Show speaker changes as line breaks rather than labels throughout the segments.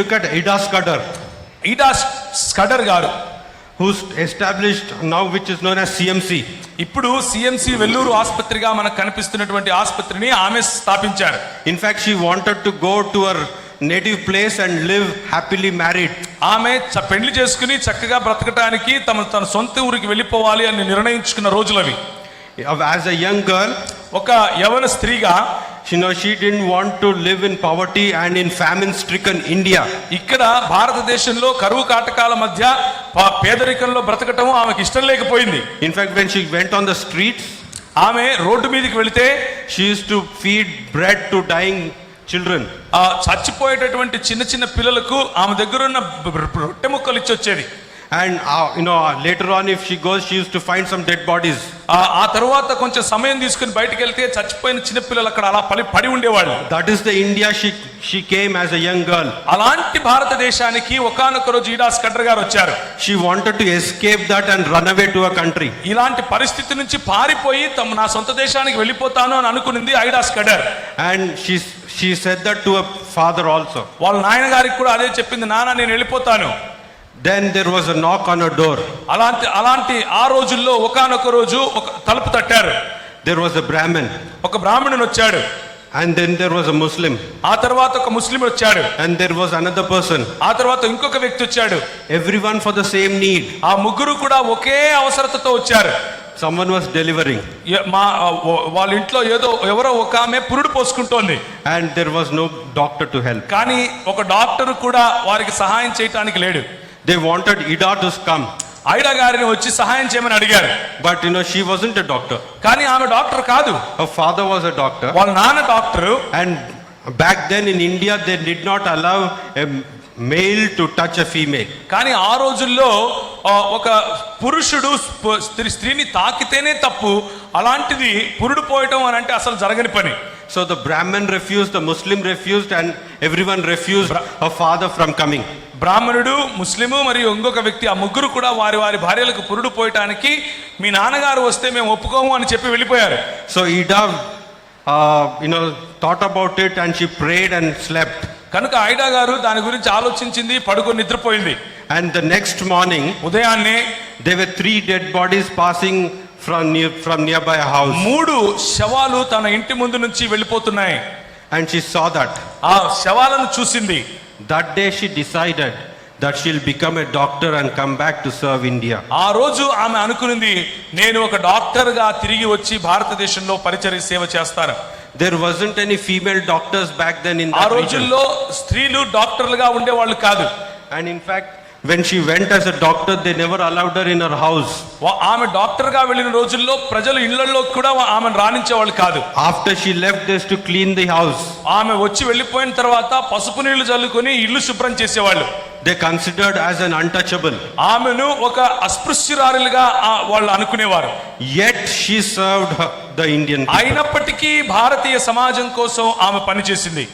Look
at Scudder గారు.
Established now which is known CMC
ఇప్పుడు CMC Vellore ఆస్పత్రిగా మనకు కనిపిస్తున్నటువంటి ఆస్పత్రిని ఆమె స్థాపించారు.
In fact she wanted to go to our native place and live happily married
ఆమె పెళ్ళి చేసుకుని చక్కగా బ్రతకటానికి తమ తన సొంత ఊరికి వెళ్ళిపోవాలి అని నిర్ణయించుకున్న రోజులవి.
యాజ్ అ యంగ్ గర్ల్
ఒక యవన స్త్రీగా
you know, she didn't want to live in poverty and in famine-stricken India.
ఇక్కడ భారతదేశంలో కరువు కాటకాల మధ్య పేదరికంలో బ్రతకటం ఆమెకి ఇష్టం లేకపోయింది
In fact, when she went on the streets,
ఆమె రోడ్డు మీదకి వెళితే
she used to feed bread to dying children.
ఆ చచ్చిపోయేటటువంటి చిన్న చిన్న పిల్లలకు ఆమె దగ్గర ఉన్న రొట్టె ముక్కలు ఇచ్చి వచ్చేది
and you know later on if she goes she used to find some dead bodies
ఆ తర్వాత కొంచెం సమయం తీసుకుని బయటికి వెళ్తే చచ్చిపోయిన చిన్నపిల్లలు అక్కడ అలా పడి పడి ఉండేవాళ్ళు.
That is the India she she came as a young girl
అలాంటి భారతదేశానికి ఒకానొక రోజు ఈడాస్ కడ్డర్ గారు వచ్చారు.
She wanted to escape that and run away to a country
ఇలాంటి పరిస్థితి నుంచి పారిపోయి తమ నా సొంత దేశానికి వెళ్ళిపోతాను అని అనుకునింది Ida's Scudder
and she she said that to a father also
వాళ్ళ నాయన గారికి కూడా అదే చెప్పింది నాన్న నేను వెళ్ళిపోతాను.
Then there was a knock on her door.
అలాంటి అలాంటి ఆ రోజుల్లో ఒకానొక రోజు ఒక తలుపు తట్టారు
There was a Brahmin,
ఒక బ్రాహ్మణుడు వచ్చాడు
and then there was a Muslim,
ఆ తర్వాత ఒక ముస్లిం వచ్చాడు
and there was another person.
ఆ తర్వాత ఇంకొక వ్యక్తి వచ్చాడు
Everyone for the same need.
ఆ ముగ్గురు కూడా ఒకే అవసరతతో వచ్చారు
Someone was delivering,
ఎ- మా వాళ్ళ ఇంట్లో ఏదో ఎవరో ఒక ఆమె పురుడు పోసుకుంటోంది
and there was no doctor to help.
కానీ ఒక డాక్టర్ కూడా వారికి సహాయం చేయటానికి లేడు
they wanted Ida to come
Ida గారిని వచ్చి సహాయం చేయమని అడిగారు.
But you know she wasn't a doctor
కానీ ఆమె డాక్టర్ కాదు.
Her father was a doctor
వాళ్ళ నాన్న doctor.
And back then in India they did not allow a male to touch a female
కానీ ఆ రోజుల్లో ఒక పురుషుడు స్త్రీ స్త్రీని తాకితేనే తప్పు అలాంటిది పురుడు పోయటం అని అంటే అసలు జరగని పని
So the Brahmin refused, the Muslim refused, and everyone refused her father from coming.
బ్రాహ్మణుడు ముస్లిము మరియు ఇంకొక వ్యక్తి ఆ ముగ్గురు కూడా వారి వారి భార్యలకు పురుడు పోయటానికి మీ నాన్నగారు వస్తే మేము ఒప్పుకోము అని చెప్పి వెళ్ళిపోయారు
So Ida, uh, you know, thought about it and she prayed and slept.
కనుక ఐడా గారు దాని గురించి ఆలోచించింది పడుకొని నిద్రపోయింది
And the next morning,
ఉదయాన్నే
there were three dead bodies passing from near, from nearby a house,
మూడు శవాలు తన ఇంటి ముందు నుంచి వెళ్ళిపోతున్నాయి
and she saw that.
ఆ శవాలను చూసింది
That day she decided that she'll become a doctor and come back to serve India.
ఆ రోజు ఆమె అనుకునింది నేను ఒక డాక్టర్గా తిరిగి వచ్చి భారతదేశంలో పరిచర్య సేవ చేస్తాను
There wasn't any female doctors back then in
ఆ. రోజుల్లో స్త్రీలు డాక్టర్లుగా ఉండేవాళ్ళు కాదు
And in fact, when she went as a doctor, they never allowed her in her house.
వా- ఆమె డాక్టర్గా వెళ్ళిన రోజుల్లో ప్రజలు ఇళ్ళలో కూడా ఆమెను రాణించేవాళ్ళు కాదు
After she left, they used to clean the house.
ఆమె వచ్చి వెళ్ళిపోయిన తర్వాత పసుపు నీళ్ళు చల్లుకొని ఇల్లు శుభ్రం చేసేవాళ్ళు
They considered as an untouchable.
ఆమెను ఒక అస్పృశ్యురాలుగా వాళ్ళు అనుకునేవారు
Yet she served her, the Indian people.
అయినప్పటికీ భారతీయ సమాజం కోసం ఆమె పనిచేసింది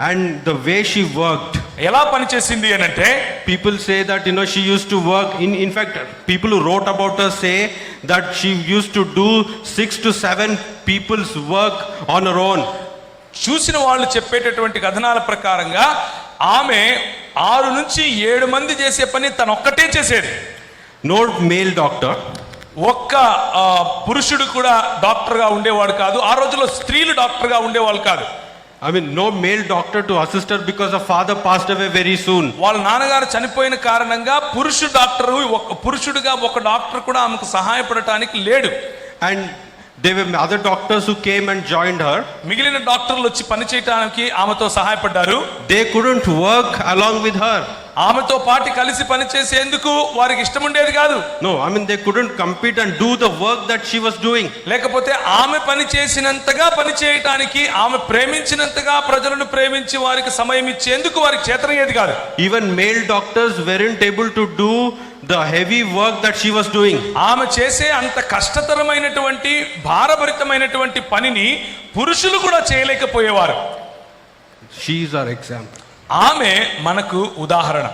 And the way she worked,
ఎలా పని చేసింది అని అంటే
people say that you know she used to work in in fact people wrote about say that she used to do six to seven peoples work on her own
చూసిన వాళ్ళు చెప్పేటటువంటి కథనాల ప్రకారంగా ఆమె ఆరు నుంచి ఏడు మంది చేసే పని తన ఒక్కటే చేసేది.
నో మేల్ డాక్టర్
ఒక్క పురుషుడు కూడా డాక్టర్గా ఉండేవాడు కాదు ఆ రోజుల్లో స్త్రీలు డాక్టర్గా ఉండేవాళ్ళు కాదు.
I mean, no male doctor to assist her because her father passed away very soon.
వాళ్ళ నాన్నగారు చనిపోయిన కారణంగా పురుషుడు డాక్టర్ ఒక పురుషుడుగా ఒక డాక్టర్ కూడా ఆమెకు సహాయపడటానికి లేడు
And there were other doctors who came and joined her.
మిగిలిన డాక్టర్లు వచ్చి పనిచేయటానికి ఆమెతో సహాయపడ్డారు
They couldn't work along with her.
ఆమెతో పాటు కలిసి పనిచేసేందుకు వారికి ఇష్టం ఉండేది కాదు
No, I mean, they couldn't compete and do the work that she was doing.
లేకపోతే ఆమె పని చేసినంతగా పని చేయటానికి ఆమె ప్రేమించినంతగా ప్రజలను ప్రేమించి వారికి సమయం ఇచ్చేందుకు వారికి చేతనయ్యేది కాదు
Even male doctors weren't able to do the heavy work that she was doing.
ఆమె చేసే అంత కష్టతరమైనటువంటి భారభరితమైనటువంటి పనిని పురుషులు కూడా చేయలేకపోయేవారు
is our example.
ఆమె మనకు ఉదాహరణ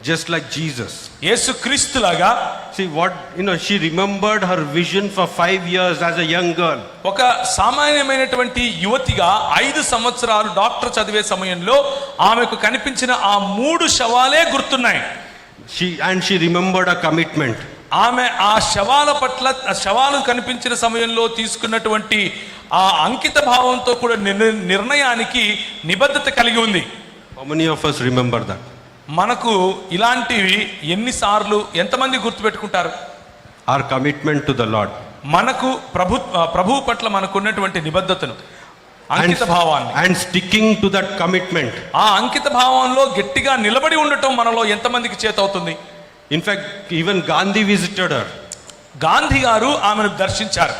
just like Jesus.
Yesu క్రీస్తులాగా
See what, you know, she remembered her vision for five years as a young girl.
ఒక సామాన్యమైనటువంటి యువతిగా ఐదు సంవత్సరాలు డాక్టర్ చదివే సమయంలో ఆమెకు కనిపించిన ఆ మూడు శవాలే గుర్తున్నాయి
She, and she remembered a commitment.
ఆమె ఆ శవాల పట్ల శవాలు కనిపించిన సమయంలో తీసుకున్నటువంటి ఆ అంకిత భావంతో కూడా నిర్- నిర్ణయానికి నిబద్ధత కలిగి ఉంది మనకు ఇలాంటివి ఎన్నిసార్లు ఎంతమంది గుర్తుపెట్టుకుంటారు?
Our commitment to the lord
మనకు ప్రభు ప్రభు పట్ల మనకు ఉన్నటువంటి నిబద్ధతను అంకిత భావాన్ని.
And sticking to that commitment
ఆ అంకిత భావంలో గట్టిగా నిలబడి ఉండటం మనలో ఎంతమందికి
చేత అవుతుంది in fact even Gandhi visited
Gandhi గారు ఆమెను దర్శించారు.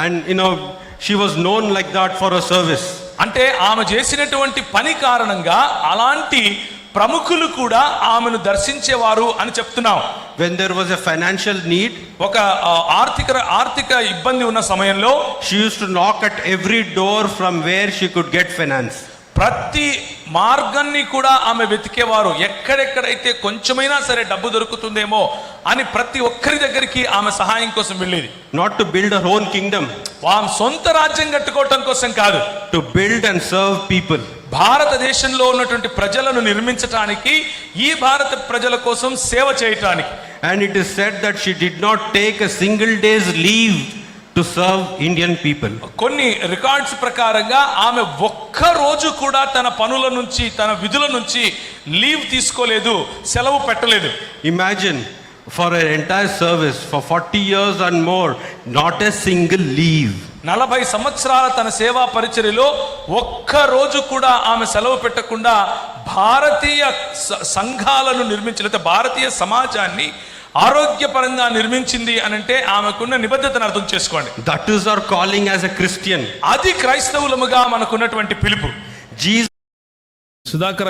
And you know she was known like that for a service
అంటే ఆమె చేసినటువంటి పని కారణంగా అలాంటి ప్రముఖులు కూడా ఆమెను దర్శించేవారు అని చెప్తున్నాం.
When there was a financial need
ఒక ఆర్థిక ఆర్థిక ఇబ్బంది ఉన్న సమయంలో
she used to knock at every door from where she could get finance
ప్రతి మార్గాన్ని కూడా ఆమె వెతికేవారు. ఎక్కడెక్కడైతే కొంచెమైనా సరే డబ్బు దొరుకుతుందేమో అని ప్రతి ఒక్కరి దగ్గరికి ఆమె సహాయం కోసం వెళ్ళేది.
Not to build her own kingdom,
ఆమె సొంత రాజ్యం కట్టుకోవటం కోసం కాదు.
To build and serve people.
భారతదేశంలో ఉన్నటువంటి ప్రజలను నిర్మించటానికి ఈ భారత ప్రజల కోసం సేవ చేయటానికి.
And it is said that she did not take a single day's leave. To serve Indian people.
కొన్ని రికార్డ్స్ ప్రకారంగా ఆమె ఒక్క రోజు కూడా తన పనుల నుంచి తన విధుల నుంచి లీవ్ తీసుకోలేదు సెలవు పెట్టలేదు
Imagine for her entire service for 40 years and more, not a single leave.
నలభై సంవత్సరాల తన సేవా పరిచర్యలో ఒక్క రోజు కూడా ఆమె సెలవు పెట్టకుండా భారతీయ సంఘాలను నిర్మించి లేదా భారతీయ సమాజాన్ని ఆరోగ్యపరంగా నిర్మించింది అని అంటే ఆమెకున్న నిబద్ధతను అర్థం చేసుకోండి
That is our calling as a Christian.
అది క్రైస్తవులముగా మనకున్నటువంటి పిలుపు
Jesus.
సుధాకర్